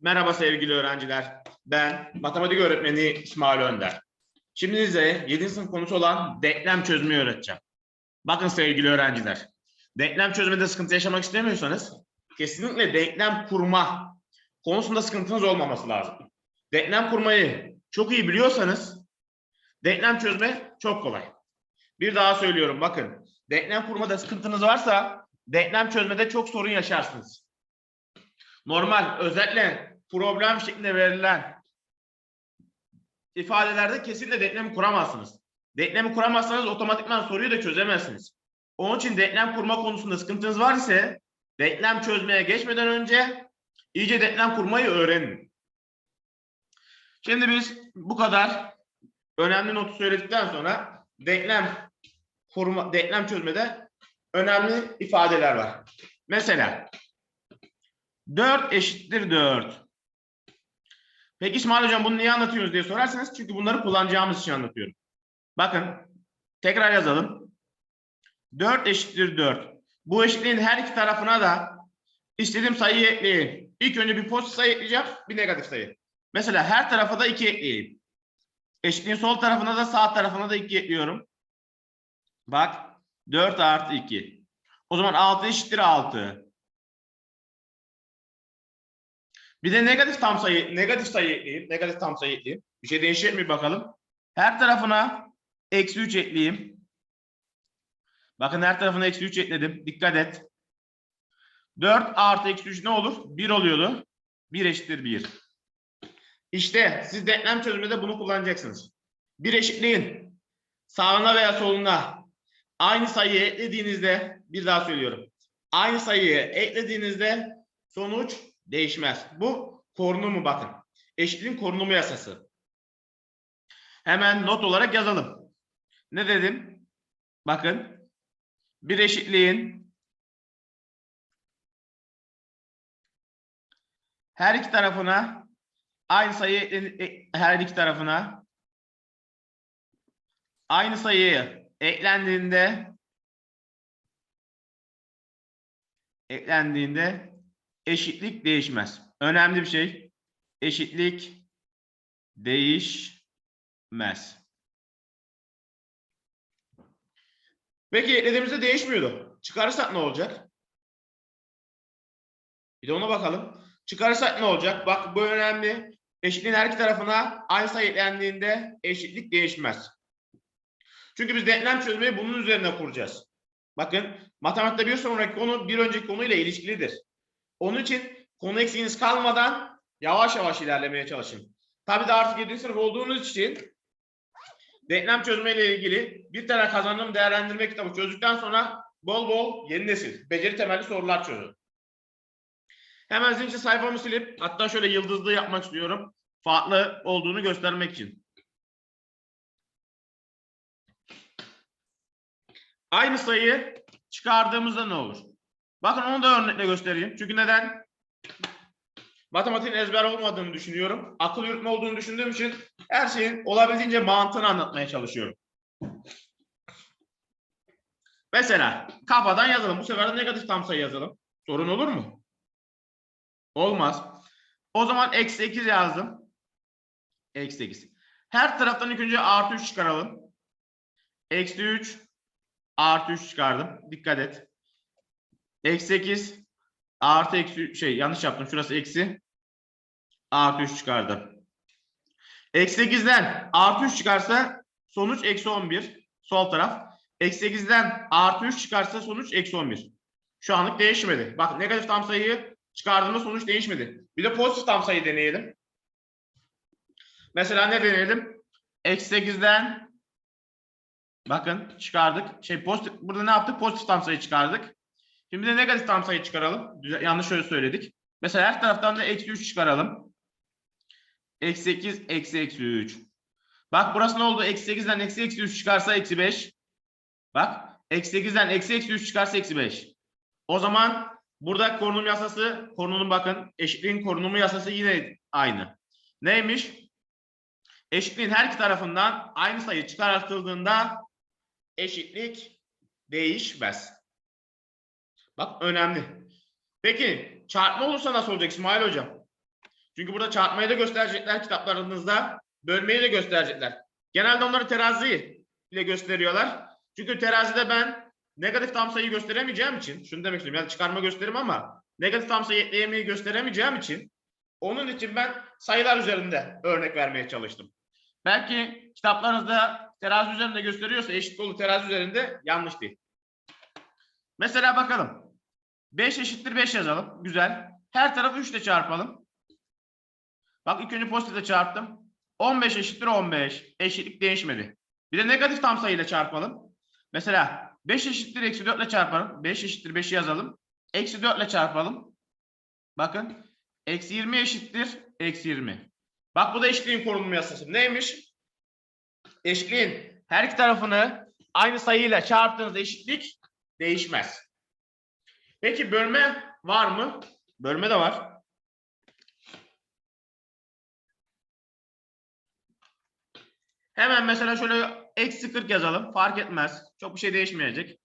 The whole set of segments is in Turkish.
Merhaba sevgili öğrenciler. Ben matematik öğretmeni İsmail Önder. Şimdi size 7. sınıf konusu olan denklem çözmeyi öğreteceğim. Bakın sevgili öğrenciler. Denklem çözmede sıkıntı yaşamak istemiyorsanız kesinlikle denklem kurma konusunda sıkıntınız olmaması lazım. Denklem kurmayı çok iyi biliyorsanız denklem çözme çok kolay. Bir daha söylüyorum bakın. Denklem kurmada sıkıntınız varsa denklem çözmede çok sorun yaşarsınız. Normal özellikle problem şeklinde verilen ifadelerde kesinlikle denklemi kuramazsınız. Denklemi kuramazsanız otomatikman soruyu da çözemezsiniz. Onun için denklem kurma konusunda sıkıntınız var ise denklem çözmeye geçmeden önce iyice denklem kurmayı öğrenin. Şimdi biz bu kadar önemli notu söyledikten sonra denklem kurma, denklem çözmede önemli ifadeler var. Mesela 4 eşittir 4. Peki İsmail Hocam bunu niye anlatıyoruz diye sorarsanız çünkü bunları kullanacağımız için anlatıyorum. Bakın tekrar yazalım. 4 eşittir 4. Bu eşitliğin her iki tarafına da istediğim sayıyı ekleyeyim. İlk önce bir pozitif sayı ekleyeceğim, bir negatif sayı. Mesela her tarafa da 2 ekleyeyim. Eşitliğin sol tarafına da sağ tarafına da 2 ekliyorum. Bak 4 artı 2. O zaman 6 eşittir 6. Bir de negatif tam sayı, negatif sayı ekleyeyim. Negatif tam sayı ekleyeyim. Bir şey değişecek mi bakalım. Her tarafına eksi 3 ekleyeyim. Bakın her tarafına eksi 3 ekledim. Dikkat et. 4 artı eksi 3 ne olur? 1 oluyordu. 1 eşittir 1. İşte siz denklem çözümünde bunu kullanacaksınız. Bir eşitliğin sağına veya soluna aynı sayıyı eklediğinizde bir daha söylüyorum. Aynı sayıyı eklediğinizde sonuç değişmez. Bu korunumu bakın. Eşitliğin korunumu yasası. Hemen not olarak yazalım. Ne dedim? Bakın. Bir eşitliğin her iki tarafına aynı sayı eklen- e- her iki tarafına aynı sayı eklendiğinde eklendiğinde eşitlik değişmez. Önemli bir şey. Eşitlik değişmez. Peki eklediğimizde değişmiyordu. Çıkarırsak ne olacak? Bir de ona bakalım. Çıkarırsak ne olacak? Bak bu önemli. Eşitliğin her iki tarafına aynı sayı eklendiğinde eşitlik değişmez. Çünkü biz denklem çözmeyi bunun üzerine kuracağız. Bakın matematikte bir sonraki konu bir önceki konuyla ilişkilidir. Onun için konu eksiğiniz kalmadan yavaş yavaş ilerlemeye çalışın. Tabii de artık 7. sınıf olduğunuz için denklem çözme ile ilgili bir tane kazanım değerlendirme kitabı çözdükten sonra bol bol yeni beceri temelli sorular çözün. Hemen için sayfamı silip hatta şöyle yıldızlı yapmak istiyorum. Farklı olduğunu göstermek için. Aynı sayıyı çıkardığımızda ne olur? Bakın onu da örnekle göstereyim. Çünkü neden? Matematiğin ezber olmadığını düşünüyorum. Akıl yürütme olduğunu düşündüğüm için her şeyin olabildiğince mantığını anlatmaya çalışıyorum. Mesela kafadan yazalım. Bu sefer de negatif tam sayı yazalım. Sorun olur mu? Olmaz. O zaman eksi 8 yazdım. Eksi 8. Her taraftan ilk önce artı 3 çıkaralım. Eksi 3 artı 3 çıkardım. Dikkat et. Eksi 8 artı eksi şey yanlış yaptım. Şurası eksi artı 3 çıkardım. Eksi 8'den artı 3 çıkarsa sonuç eksi 11. Sol taraf. Eksi 8'den artı 3 çıkarsa sonuç eksi 11. Şu anlık değişmedi. Bak negatif tam sayıyı çıkardığımda sonuç değişmedi. Bir de pozitif tam sayı deneyelim. Mesela ne deneyelim? Eksi 8'den bakın çıkardık. Şey pozitif burada ne yaptık? Pozitif tam sayı çıkardık. Şimdi de negatif tam sayı çıkaralım. Düze- Yanlış şöyle söyledik. Mesela her taraftan da eksi 3 çıkaralım. Eksi 8, eksi eksi 3. Bak burası ne oldu? Eksi 8'den eksi eksi 3 çıkarsa eksi 5. Bak eksi 8'den eksi eksi 3 çıkarsa eksi 5. O zaman burada korunum yasası, korunum bakın eşitliğin korunumu yasası yine aynı. Neymiş? Eşitliğin her iki tarafından aynı sayı çıkartıldığında eşitlik değişmez. Bak önemli. Peki çarpma olursa nasıl olacak İsmail hocam? Çünkü burada çarpmayı da gösterecekler kitaplarınızda. Bölmeyi de gösterecekler. Genelde onları terazi ile gösteriyorlar. Çünkü terazide ben negatif tam sayıyı gösteremeyeceğim için şunu demek istiyorum. Yani çıkarma gösteririm ama negatif tam sayı ekleyemeyi gösteremeyeceğim için onun için ben sayılar üzerinde örnek vermeye çalıştım. Belki kitaplarınızda terazi üzerinde gösteriyorsa eşit dolu terazi üzerinde yanlış değil. Mesela bakalım. 5 eşittir 5 yazalım. Güzel. Her tarafı 3 ile çarpalım. Bak ilk önce pozitifle çarptım. 15 eşittir 15. Eşitlik değişmedi. Bir de negatif tam sayıyla çarpalım. Mesela 5 eşittir eksi 4 ile çarpalım. 5 eşittir 5'i yazalım. Eksi 4 ile çarpalım. Bakın. Eksi 20 eşittir eksi 20. Bak bu da eşitliğin korunma yasası. Neymiş? Eşitliğin her iki tarafını aynı sayıyla çarptığınızda eşitlik değişmez. Peki bölme var mı? Bölme de var. Hemen mesela şöyle eksi 40 yazalım. Fark etmez. Çok bir şey değişmeyecek.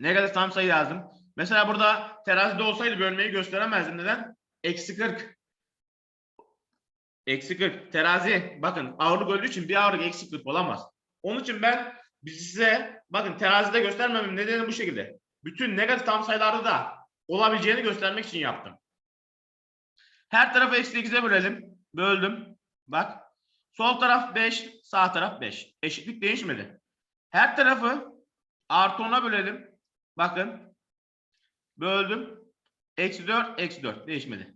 Negatif tam sayı yazdım. Mesela burada terazide olsaydı bölmeyi gösteremezdim. Neden? Eksi 40. Eksi 40. Terazi bakın ağırlık öldüğü için bir ağırlık eksi 40 olamaz. Onun için ben size bakın terazide göstermemin nedeni bu şekilde. Bütün negatif tam sayılarda da olabileceğini göstermek için yaptım. Her tarafı eksi 8'e bölelim. Böldüm. Bak. Sol taraf 5, sağ taraf 5. Eşitlik değişmedi. Her tarafı artı 10'a bölelim. Bakın. Böldüm. Eksi 4, eksi 4. Değişmedi.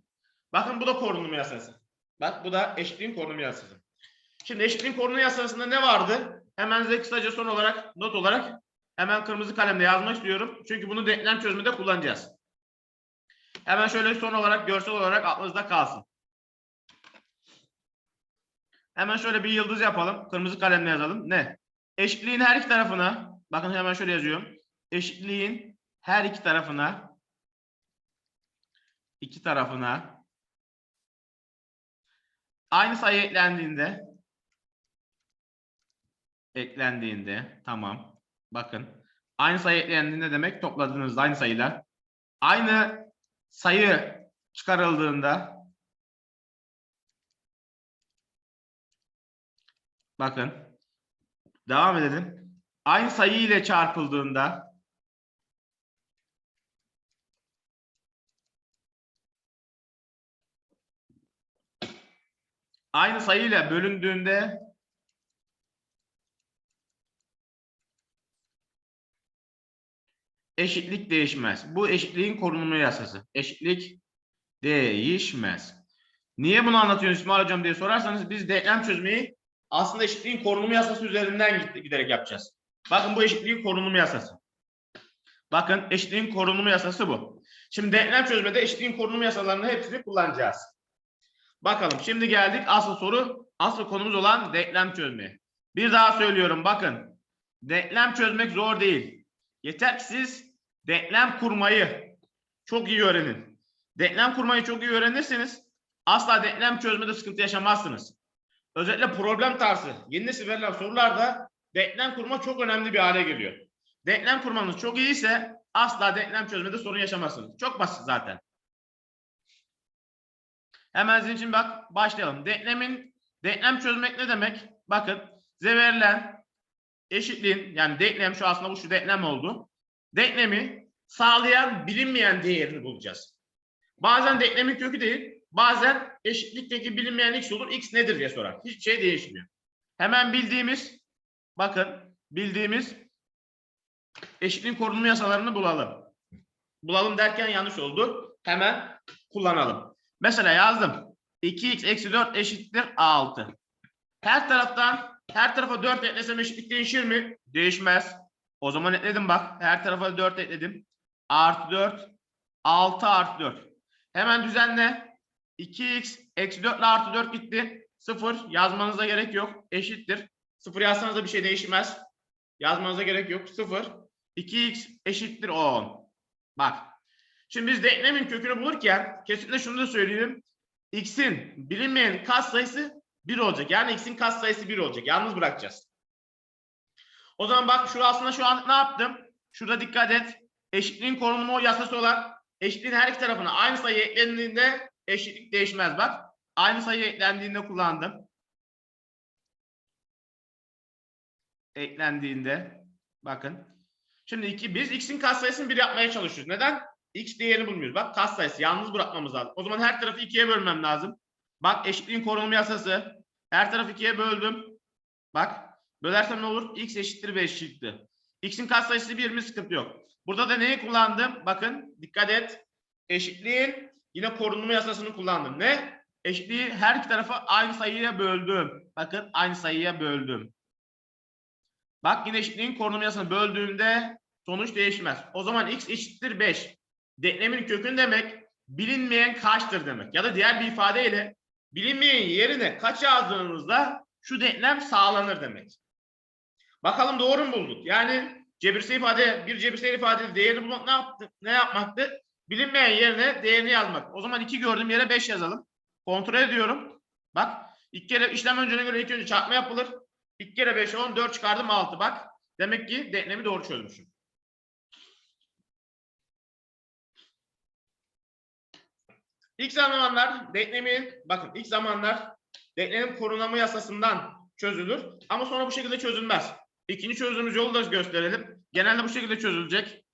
Bakın bu da korunma yasası. Bak bu da eşitliğin korunma yasası. Şimdi eşitliğin korunma yasasında ne vardı? Hemen size kısaca son olarak, not olarak hemen kırmızı kalemle yazmak istiyorum. Çünkü bunu denklem çözümünde kullanacağız. Hemen şöyle son olarak görsel olarak aklınızda kalsın. Hemen şöyle bir yıldız yapalım. Kırmızı kalemle yazalım. Ne? Eşitliğin her iki tarafına bakın hemen şöyle yazıyorum. Eşitliğin her iki tarafına iki tarafına aynı sayı eklendiğinde eklendiğinde tamam. Bakın. Aynı sayı eklendiğinde demek topladığınızda aynı sayılar. Aynı sayı çıkarıldığında bakın devam edelim. Aynı sayı ile çarpıldığında aynı sayı ile bölündüğünde eşitlik değişmez. Bu eşitliğin korunma yasası. Eşitlik değişmez. Niye bunu anlatıyorsun İsmail Hocam diye sorarsanız biz denklem çözmeyi aslında eşitliğin korunma yasası üzerinden giderek yapacağız. Bakın bu eşitliğin korunma yasası. Bakın eşitliğin korunma yasası bu. Şimdi denklem çözmede eşitliğin korunma yasalarını hepsini kullanacağız. Bakalım şimdi geldik asıl soru, asıl konumuz olan denklem çözme. Bir daha söylüyorum bakın. Denklem çözmek zor değil. Yeter ki siz denklem kurmayı çok iyi öğrenin. Denklem kurmayı çok iyi öğrenirseniz asla denklem çözmede sıkıntı yaşamazsınız. Özellikle problem tarzı yeni nesil verilen sorularda denklem kurma çok önemli bir hale geliyor. Denklem kurmanız çok iyiyse asla denklem çözmede sorun yaşamazsınız. Çok basit zaten. Hemen sizin için bak başlayalım. Denklemin denklem çözmek ne demek? Bakın size verilen eşitliğin yani denklem şu aslında bu şu denklem oldu. Denklemi sağlayan bilinmeyen değerini bulacağız. Bazen denklemin kökü değil, bazen eşitlikteki bilinmeyen x olur. X nedir diye sorar. Hiçbir şey değişmiyor. Hemen bildiğimiz bakın bildiğimiz eşitliğin korunma yasalarını bulalım. Bulalım derken yanlış oldu. Hemen kullanalım. Mesela yazdım. 2x eksi 4 eşittir 6. Her taraftan her tarafa 4 eklesem eşitlik değişir mi? Değişmez. O zaman ekledim bak. Her tarafa 4 ekledim. Artı 4. 6 artı 4. Hemen düzenle. 2x eksi 4 ile artı 4 gitti. 0 yazmanıza gerek yok. Eşittir. 0 yazsanız da bir şey değişmez. Yazmanıza gerek yok. 0. 2x eşittir 10. Bak. Şimdi biz denklemin kökünü bulurken kesinlikle şunu da söyleyeyim. x'in bilinmeyen katsayısı 1 olacak. Yani x'in katsayısı 1 olacak. Yalnız bırakacağız. O zaman bak şu aslında şu an ne yaptım? Şurada dikkat et. Eşitliğin korunumu yasası olan eşitliğin her iki tarafına aynı sayı eklendiğinde eşitlik değişmez bak. Aynı sayı eklendiğinde kullandım. Eklendiğinde bakın. Şimdi iki, biz x'in katsayısını bir yapmaya çalışıyoruz. Neden? x değerini bulmuyoruz. Bak katsayısı yalnız bırakmamız lazım. O zaman her tarafı ikiye bölmem lazım. Bak eşitliğin korunma yasası. Her tarafı ikiye böldüm. Bak bölersem ne olur? x eşittir 5 çıktı. x'in katsayısı 1 mi sıkıntı yok. Burada da neyi kullandım? Bakın dikkat et. Eşitliğin yine korunma yasasını kullandım. Ne? Eşitliği her iki tarafa aynı sayıya böldüm. Bakın aynı sayıya böldüm. Bak yine eşitliğin korunma yasasını böldüğümde sonuç değişmez. O zaman x eşittir 5. Denklemin kökün demek bilinmeyen kaçtır demek. Ya da diğer bir ifadeyle bilinmeyen yerine kaç yazdığınızda şu denklem sağlanır demek. Bakalım doğru mu bulduk? Yani cebirsel ifade, bir cebirsel ifade değerini bulmak ne yaptı? Ne yapmaktı? Bilinmeyen yerine değerini yazmak. O zaman 2 gördüğüm yere 5 yazalım. Kontrol ediyorum. Bak ilk kere işlem öncene göre ilk önce çarpma yapılır. İlk kere 5 10 4 çıkardım 6 bak. Demek ki denklemi doğru çözmüşüm. İlk zamanlar denklemi bakın ilk zamanlar denklemin korunma yasasından çözülür ama sonra bu şekilde çözülmez. İkinci çözümümüz yolu da gösterelim. Genelde bu şekilde çözülecek.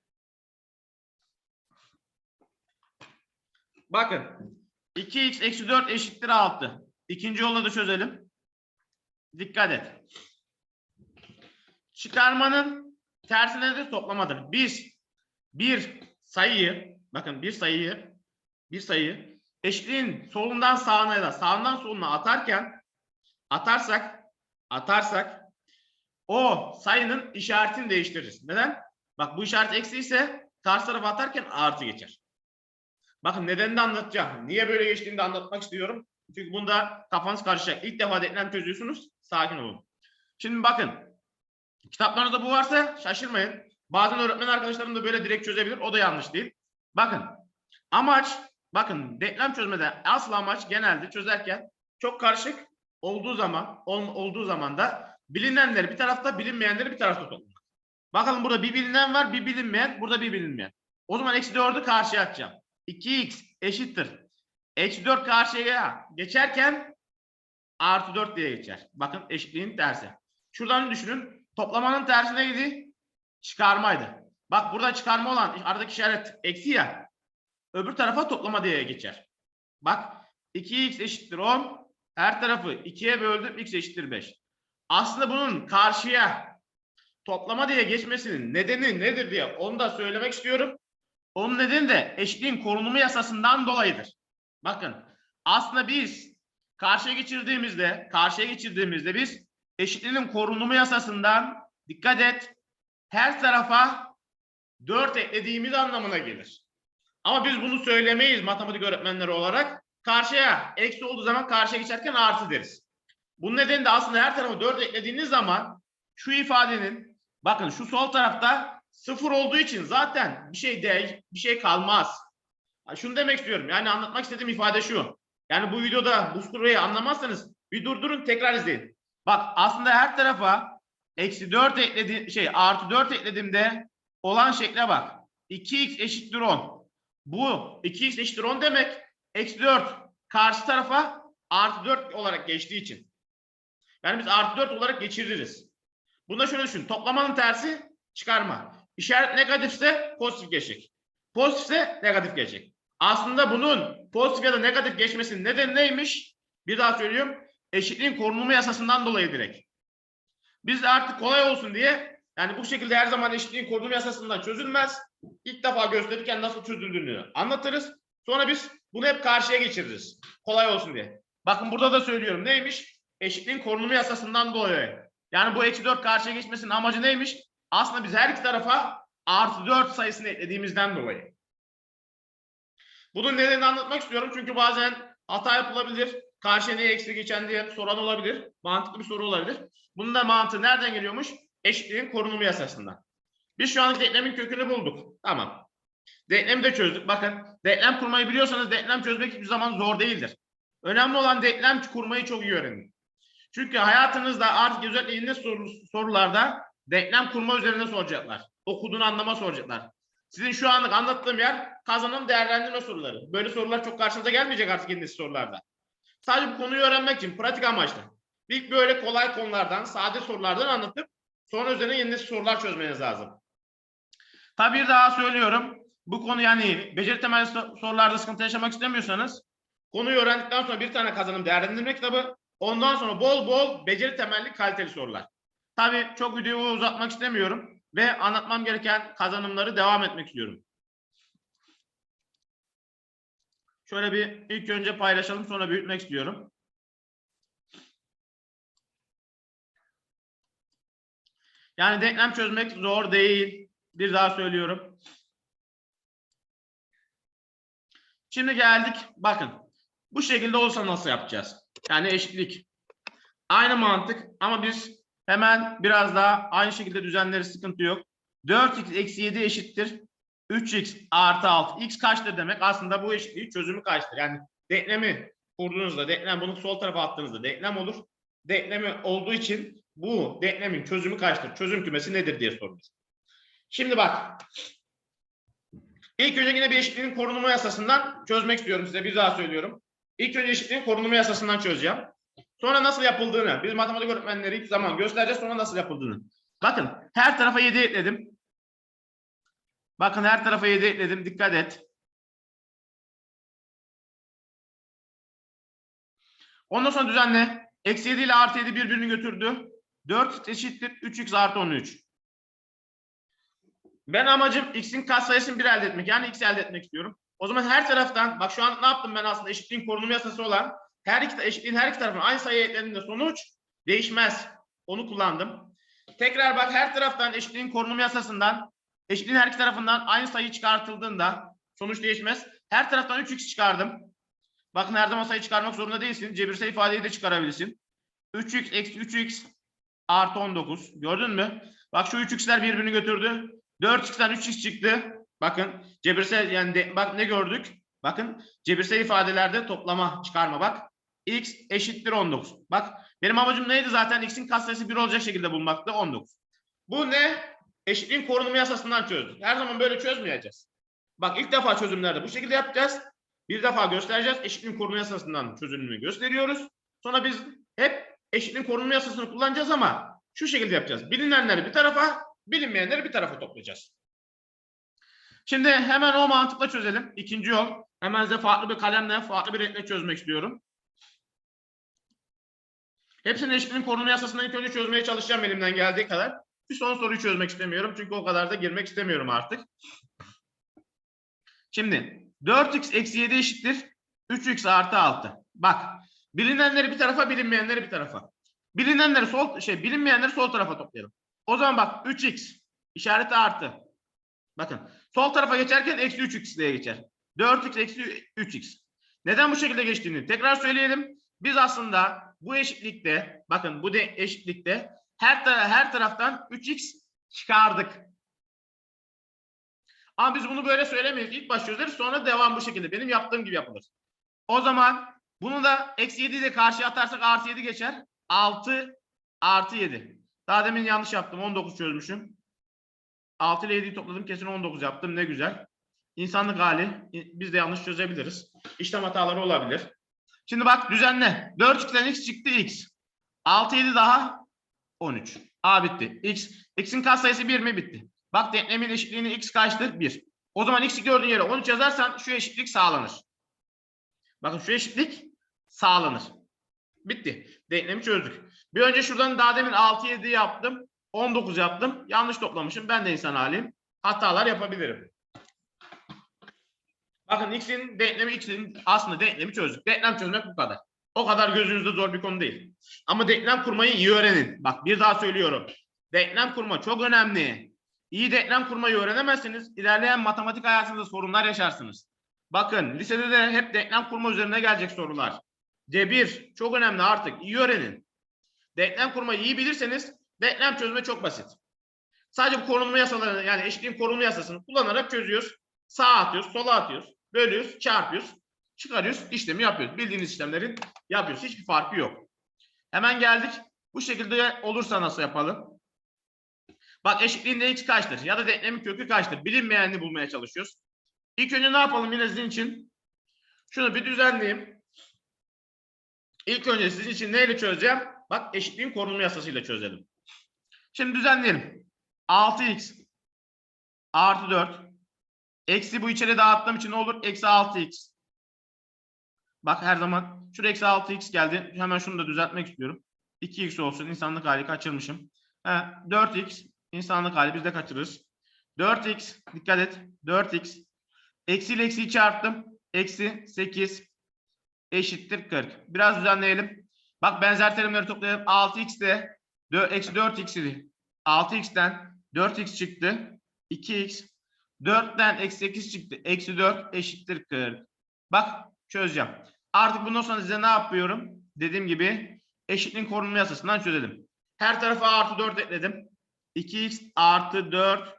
Bakın 2x eksi 4 eşittir 6. İkinci yolla da çözelim. Dikkat et. Çıkarmanın tersi nedir? Toplamadır. Biz bir sayıyı bakın bir sayıyı bir sayıyı eşitliğin solundan sağına ya da sağından soluna atarken atarsak atarsak o sayının işaretini değiştiririz. Neden? Bak bu işaret eksi ise karşı tarafa atarken artı geçer. Bakın nedenini de anlatacağım. Niye böyle geçtiğini de anlatmak istiyorum. Çünkü bunda kafanız karışacak. İlk defa denklem çözüyorsunuz. Sakin olun. Şimdi bakın. Kitaplarınızda bu varsa şaşırmayın. Bazen öğretmen arkadaşlarım da böyle direkt çözebilir. O da yanlış değil. Bakın. Amaç bakın denklem çözmede asıl amaç genelde çözerken çok karışık olduğu zaman ol, olduğu zaman da bilinenleri bir tarafta bilinmeyenleri bir tarafta toplamak. Bakalım burada bir bilinen var bir bilinmeyen. Burada bir bilinmeyen. O zaman eksi 4'ü karşıya atacağım. 2x eşittir. Eksi 4 karşıya geçerken artı 4 diye geçer. Bakın eşitliğin tersi. Şuradan düşünün. Toplamanın tersi neydi? Çıkarmaydı. Bak burada çıkarma olan aradaki işaret eksi ya. Öbür tarafa toplama diye geçer. Bak 2x eşittir 10. Her tarafı 2'ye böldüm. x eşittir 5. Aslında bunun karşıya toplama diye geçmesinin nedeni nedir diye onu da söylemek istiyorum. Onun nedeni de eşitliğin korunumu yasasından dolayıdır. Bakın aslında biz karşıya geçirdiğimizde karşıya geçirdiğimizde biz eşitliğin korunumu yasasından dikkat et her tarafa 4 eklediğimiz anlamına gelir. Ama biz bunu söylemeyiz matematik öğretmenleri olarak. Karşıya eksi olduğu zaman karşıya geçerken artı deriz. Bunun nedeni de aslında her tarafa 4 eklediğiniz zaman şu ifadenin bakın şu sol tarafta sıfır olduğu için zaten bir şey değil, bir şey kalmaz. Şunu demek istiyorum. Yani anlatmak istediğim ifade şu. Yani bu videoda bu soruyu anlamazsanız bir durdurun tekrar izleyin. Bak aslında her tarafa eksi 4 ekledi şey artı 4 eklediğimde olan şekle bak. 2x eşittir 10. Bu 2x eşittir 10 demek. Eksi 4 karşı tarafa artı 4 olarak geçtiği için. Yani biz artı 4 olarak geçiririz. Bunda şöyle düşün. Toplamanın tersi çıkarma. İşaret negatifse pozitif geçecek. Pozitifse negatif geçecek. Aslında bunun pozitif ya da negatif geçmesinin nedeni neymiş? Bir daha söylüyorum. Eşitliğin korunma yasasından dolayı direkt. Biz artık kolay olsun diye yani bu şekilde her zaman eşitliğin korunma yasasından çözülmez. İlk defa gösterirken nasıl çözüldüğünü anlatırız. Sonra biz bunu hep karşıya geçiririz. Kolay olsun diye. Bakın burada da söylüyorum. Neymiş? Eşitliğin korunma yasasından dolayı. Yani bu eksi 4 karşıya geçmesinin amacı neymiş? Aslında biz her iki tarafa artı 4 sayısını eklediğimizden dolayı. Bunun nedenini anlatmak istiyorum. Çünkü bazen hata yapılabilir. Karşıya neye eksi geçen diye soran olabilir. Mantıklı bir soru olabilir. Bunun da mantığı nereden geliyormuş? Eşitliğin korunumu yasasından. Biz şu anlık denklemin kökünü bulduk. Tamam. Denklemi de çözdük. Bakın denklem kurmayı biliyorsanız denklem çözmek hiçbir zaman zor değildir. Önemli olan denklem kurmayı çok iyi öğrenin. Çünkü hayatınızda artık özellikle yeni soru, sorularda denklem kurma üzerine soracaklar. Okuduğunu anlama soracaklar. Sizin şu anlık anlattığım yer kazanım değerlendirme soruları. Böyle sorular çok karşınıza gelmeyecek artık yeni sorularda. Sadece bu konuyu öğrenmek için pratik amaçlı. İlk böyle kolay konulardan, sade sorulardan anlatıp sonra üzerine yeni sorular çözmeniz lazım. Tabii bir daha söylüyorum. Bu konu yani beceri temelli so- sorularda sıkıntı yaşamak istemiyorsanız konuyu öğrendikten sonra bir tane kazanım değerlendirme kitabı ondan sonra bol bol beceri temelli kaliteli sorular. Tabii çok videoyu uzatmak istemiyorum ve anlatmam gereken kazanımları devam etmek istiyorum. Şöyle bir ilk önce paylaşalım sonra büyütmek istiyorum. Yani denklem çözmek zor değil. Bir daha söylüyorum. Şimdi geldik. Bakın. Bu şekilde olsa nasıl yapacağız? Yani eşitlik. Aynı mantık ama biz hemen biraz daha aynı şekilde düzenleriz. Sıkıntı yok. 4x eksi 7 eşittir. 3x artı 6. x kaçtır demek? Aslında bu eşitliği çözümü kaçtır? Yani denklemi kurduğunuzda, denklem bunu sol tarafa attığınızda denklem olur. Denklemi olduğu için bu denklemin çözümü kaçtır? Çözüm kümesi nedir diye sorulur. Şimdi bak. İlk önce yine bir eşitliğin korunumu yasasından çözmek istiyorum size. Bir daha söylüyorum. İlk önce eşitliğin korunumu yasasından çözeceğim. Sonra nasıl yapıldığını, biz matematik öğretmenleri ilk zaman göstereceğiz sonra nasıl yapıldığını. Bakın her tarafa 7 ekledim. Bakın her tarafa 7 ekledim. Dikkat et. Ondan sonra düzenle. Eksi 7 ile artı 7 birbirini götürdü. 4 eşittir 3x artı 13. Ben amacım x'in katsayısını bir elde etmek. Yani x elde etmek istiyorum. O zaman her taraftan bak şu an ne yaptım ben aslında eşitliğin korunumu yasası olan her iki eşitliğin her iki tarafına aynı sayı eklediğinde sonuç değişmez. Onu kullandım. Tekrar bak her taraftan eşitliğin korunumu yasasından eşitliğin her iki tarafından aynı sayı çıkartıldığında sonuç değişmez. Her taraftan 3x çıkardım. Bakın her zaman sayı çıkarmak zorunda değilsin. Cebirsel ifadeyi de çıkarabilirsin. 3x eksi 3x artı 19. Gördün mü? Bak şu 3x'ler birbirini götürdü. 4x'ten 3x çıktı. Bakın cebirsel yani de, bak ne gördük? Bakın cebirsel ifadelerde toplama çıkarma bak. x eşittir 19. Bak benim amacım neydi zaten? x'in katsayısı 1 olacak şekilde bulmaktı 19. Bu ne? Eşitliğin korunumu yasasından çözdük. Her zaman böyle çözmeyeceğiz. Bak ilk defa çözümlerde bu şekilde yapacağız. Bir defa göstereceğiz. Eşitliğin korunumu yasasından çözümünü gösteriyoruz. Sonra biz hep eşitliğin korunumu yasasını kullanacağız ama şu şekilde yapacağız. Bilinenleri bir tarafa, bilinmeyenleri bir tarafa toplayacağız. Şimdi hemen o mantıkla çözelim. İkinci yol. Hemen size farklı bir kalemle, farklı bir renkle çözmek istiyorum. Hepsinin eşitliğin korunumu yasasını ilk önce çözmeye çalışacağım elimden geldiği kadar. Bir son soruyu çözmek istemiyorum. Çünkü o kadar da girmek istemiyorum artık. Şimdi 4x eksi 7 eşittir. 3x artı 6. Bak bilinenleri bir tarafa bilinmeyenleri bir tarafa. Bilinenleri sol şey bilinmeyenleri sol tarafa toplayalım. O zaman bak 3x işareti artı. Bakın sol tarafa geçerken eksi 3x diye geçer. 4x eksi 3x. Neden bu şekilde geçtiğini tekrar söyleyelim. Biz aslında bu eşitlikte bakın bu de eşitlikte her, tara her taraftan 3x çıkardık. Ama biz bunu böyle söylemeyiz. İlk baş çözeriz sonra devam bu şekilde. Benim yaptığım gibi yapılır. O zaman bunu da eksi 7 ile karşıya atarsak artı 7 geçer. 6 artı 7. Daha demin yanlış yaptım. 19 çözmüşüm. 6 ile 7'yi topladım. Kesin 19 yaptım. Ne güzel. İnsanlık hali. Biz de yanlış çözebiliriz. İşlem hataları olabilir. Şimdi bak düzenle. 4x'ten x çıktı x. 6 7 daha 13. A bitti. X. X'in katsayısı 1 mi? Bitti. Bak denklemin eşitliğini x kaçtır? 1. O zaman x'i gördüğün yere 13 yazarsan şu eşitlik sağlanır. Bakın şu eşitlik sağlanır. Bitti. Denklemi çözdük. Bir önce şuradan daha demin 6 7 yaptım. 19 yaptım. Yanlış toplamışım. Ben de insan haliyim. Hatalar yapabilirim. Bakın x'in denklemi x'in aslında denklemi çözdük. Denklem çözmek bu kadar. O kadar gözünüzde zor bir konu değil. Ama denklem kurmayı iyi öğrenin. Bak bir daha söylüyorum. Denklem kurma çok önemli. İyi denklem kurmayı öğrenemezseniz ilerleyen matematik hayatınızda sorunlar yaşarsınız. Bakın lisede de hep denklem kurma üzerine gelecek sorular. Cebir çok önemli artık. İyi öğrenin. Denklem kurmayı iyi bilirseniz denklem çözme çok basit. Sadece bu korunma yasalarını yani eşitliğin korunma yasasını kullanarak çözüyoruz. Sağa atıyoruz, sola atıyoruz, bölüyoruz, çarpıyoruz, çıkarıyoruz, işlemi yapıyoruz. Bildiğiniz işlemlerin yapıyoruz. Hiçbir farkı yok. Hemen geldik. Bu şekilde olursa nasıl yapalım? Bak eşitliğinde x kaçtır? Ya da denklemin kökü kaçtır? Bilinmeyenini bulmaya çalışıyoruz. İlk önce ne yapalım yine sizin için? Şunu bir düzenleyeyim. İlk önce sizin için neyle çözeceğim? Bak eşitliğin korunma yasasıyla çözelim. Şimdi düzenleyelim. 6x artı 4 eksi bu içeri dağıttığım için ne olur? Eksi 6x. Bak her zaman şuraya eksi 6x geldi. Hemen şunu da düzeltmek istiyorum. 2x olsun. insanlık hali kaçırmışım. He, 4x insanlık hali biz de kaçırırız. 4x dikkat et. 4x eksi ile eksiyi çarptım. Eksi 8 eşittir 40. Biraz düzenleyelim. Bak benzer terimleri toplayalım. 6x de eksi 4x idi. 6x'ten 4x çıktı. 2x 4'ten eksi 8 çıktı. Eksi 4 eşittir 40. Bak çözeceğim. Artık bundan sonra size ne yapıyorum? Dediğim gibi eşitliğin korunma yasasından çözelim. Her tarafa artı 4 ekledim. 2x artı 4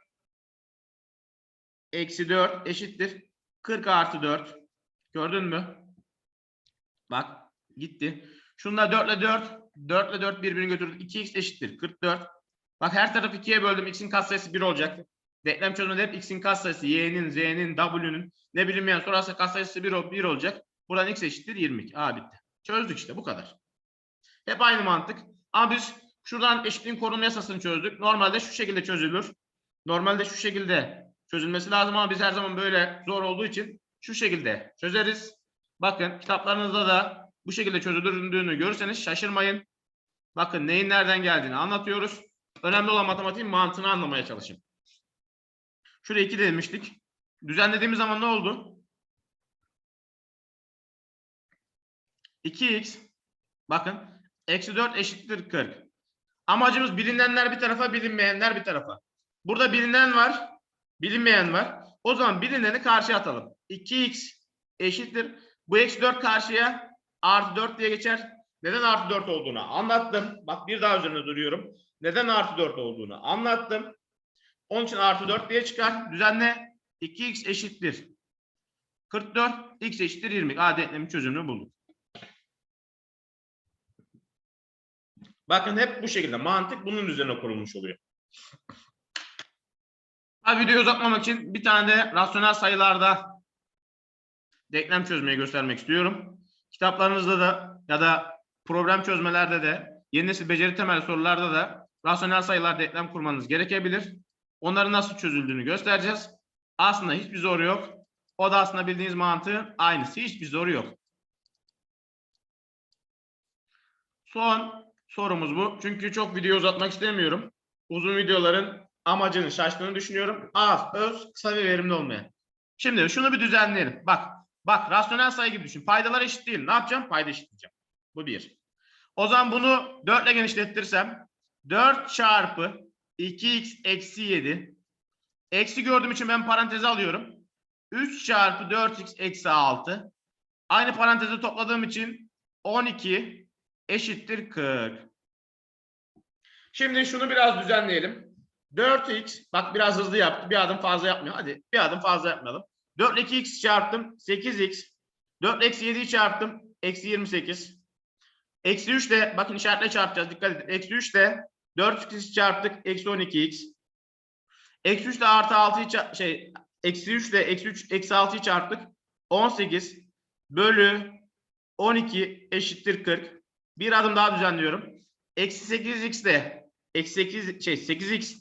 eksi 4 eşittir. 40 artı 4. Gördün mü? Bak gitti. Şunlar 4 ile 4. 4 ile 4 birbirini götürdü. 2x eşittir. 44. Bak her tarafı 2'ye böldüm. X'in katsayısı 1 olacak. Denklem çözümünde hep x'in katsayısı y'nin, z'nin, w'nün ne bilinmeyen sorarsa katsayısı 1, ol- 1 olacak. Buradan x eşittir 22. A bitti. Çözdük işte bu kadar. Hep aynı mantık. Ama biz şuradan eşitliğin korunma yasasını çözdük. Normalde şu şekilde çözülür. Normalde şu şekilde çözülmesi lazım ama biz her zaman böyle zor olduğu için şu şekilde çözeriz. Bakın kitaplarınızda da bu şekilde çözüldüğünü görürseniz şaşırmayın. Bakın neyin nereden geldiğini anlatıyoruz. Önemli olan matematiğin mantığını anlamaya çalışın. Şuraya 2 demiştik. Düzenlediğimiz zaman ne oldu? 2x bakın eksi 4 eşittir 40. Amacımız bilinenler bir tarafa bilinmeyenler bir tarafa. Burada bilinen var bilinmeyen var. O zaman bilineni karşıya atalım. 2x eşittir. Bu eksi 4 karşıya artı 4 diye geçer. Neden artı 4 olduğunu anlattım. Bak bir daha üzerine duruyorum. Neden artı 4 olduğunu anlattım. Onun için artı 4 diye çıkar. Düzenle 2x eşittir. 44 x eşittir 20. A denklemi çözümünü bulduk. Bakın hep bu şekilde mantık bunun üzerine kurulmuş oluyor. Ha, videoyu uzatmamak için bir tane de rasyonel sayılarda denklem çözmeyi göstermek istiyorum. Kitaplarınızda da ya da problem çözmelerde de yeni nesil beceri temel sorularda da rasyonel sayılar denklem kurmanız gerekebilir. Onların nasıl çözüldüğünü göstereceğiz. Aslında hiçbir zoru yok. O da aslında bildiğiniz mantığın aynısı. Hiçbir zoru yok. Son sorumuz bu. Çünkü çok video uzatmak istemiyorum. Uzun videoların amacının şaştığını düşünüyorum. Az, öz, kısa ve verimli olmaya. Şimdi şunu bir düzenleyelim. Bak, bak rasyonel sayı gibi düşün. Paydalar eşit değil. Ne yapacağım? Payda eşitleyeceğim. Bu bir. O zaman bunu 4 ile genişletirsem 4 çarpı 2x eksi 7 eksi gördüğüm için ben paranteze alıyorum. 3 çarpı 4x eksi 6 aynı parantezi topladığım için 12 eşittir 40. Şimdi şunu biraz düzenleyelim. 4x bak biraz hızlı yaptı. Bir adım fazla yapmıyor. Hadi bir adım fazla yapmayalım. 4 ile 2x çarptım. 8x. 4 ile eksi 7'yi çarptım. Eksi 28. Eksi 3 de bakın işaretle çarpacağız. Dikkat edin. Eksi 3 de 4x çarptık. Eksi 12x. Eksi 3 de artı 6'yı ça- şey eksi 3 de eksi 3 eksi 6'yı çarptık. 18 bölü 12 eşittir 40. Bir adım daha düzenliyorum. Eksi 8x de eksi 8 şey 8x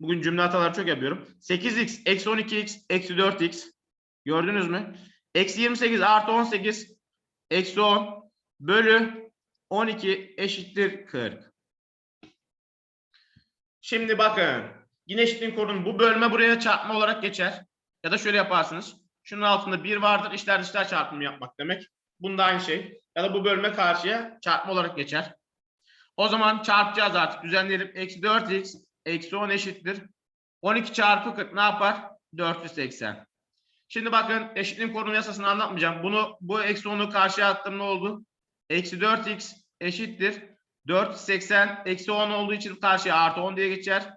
bugün cümle hataları çok yapıyorum. 8x eksi 12x eksi 4x gördünüz mü? Eksi 28 artı 18 eksi 10 bölü 12 eşittir 40. Şimdi bakın yine eşitliğin korunun bu bölme buraya çarpma olarak geçer. Ya da şöyle yaparsınız. Şunun altında 1 vardır içler dışlar çarpımı yapmak demek. Bunda aynı şey. Ya da bu bölme karşıya çarpma olarak geçer. O zaman çarpacağız artık. Düzenleyelim. Eksi 4x eksi 10 eşittir. 12 çarpı 40 ne yapar? 480. Şimdi bakın eşitliğin korunma yasasını anlatmayacağım. Bunu bu eksi 10'u karşıya attım ne oldu? Eksi 4x eşittir. 480 eksi 10 olduğu için karşıya artı 10 diye geçer.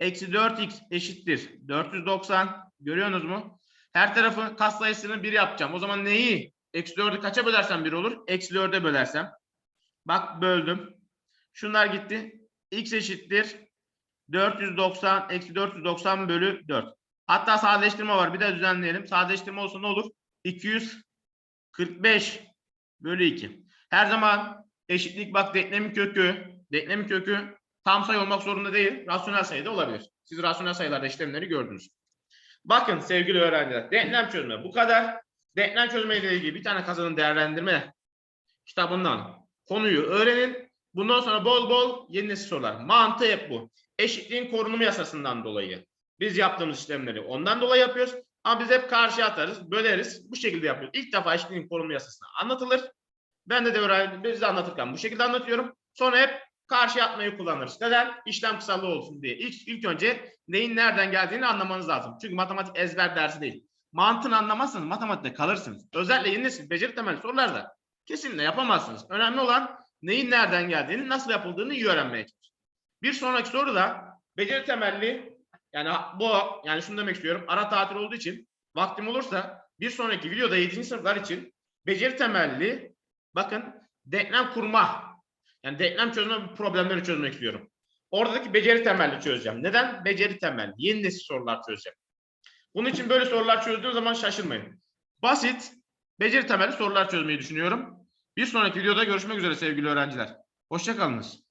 Eksi 4x eşittir. 490 görüyorsunuz mu? Her tarafın kas sayısını 1 yapacağım. O zaman neyi? Eksi 4'ü kaça bölersem 1 olur? Eksi 4'e bölersem. Bak böldüm. Şunlar gitti. X eşittir. 490 eksi 490 bölü 4. Hatta sadeleştirme var. Bir de düzenleyelim. Sadeleştirme olsa ne olur? 245 bölü 2. Her zaman eşitlik bak denklemin kökü, denklemin kökü tam sayı olmak zorunda değil. Rasyonel sayı da olabilir. Siz rasyonel sayılarda işlemleri gördünüz. Bakın sevgili öğrenciler. Denklem çözme bu kadar. Denklem çözme ile ilgili bir tane kazanım değerlendirme kitabından konuyu öğrenin. Bundan sonra bol bol yeni sorular. Mantığı hep bu. Eşitliğin korunumu yasasından dolayı. Biz yaptığımız işlemleri ondan dolayı yapıyoruz. Ama biz hep karşı atarız, böleriz. Bu şekilde yapıyoruz. İlk defa eşitliğin korunumu yasasına anlatılır. Ben de de öğrenci, biz de anlatırken bu şekilde anlatıyorum. Sonra hep karşı atmayı kullanırız. Neden? İşlem kısalığı olsun diye. İlk, ilk önce neyin nereden geldiğini anlamanız lazım. Çünkü matematik ezber dersi değil. Mantığını anlamazsanız matematikte kalırsınız. Özellikle yeni nesil beceri temel sorularda kesinlikle yapamazsınız. Önemli olan neyin nereden geldiğini, nasıl yapıldığını iyi öğrenmeye çalışın. Bir sonraki soru da beceri temelli yani bu yani şunu demek istiyorum. Ara tatil olduğu için vaktim olursa bir sonraki videoda 7. sınıflar için beceri temelli bakın denklem kurma yani denklem çözme problemleri çözmek istiyorum. Oradaki beceri temelli çözeceğim. Neden? Beceri temelli. Yeni nesil sorular çözeceğim. Bunun için böyle sorular çözdüğüm zaman şaşırmayın. Basit, beceri temelli sorular çözmeyi düşünüyorum. Bir sonraki videoda görüşmek üzere sevgili öğrenciler. Hoşçakalınız.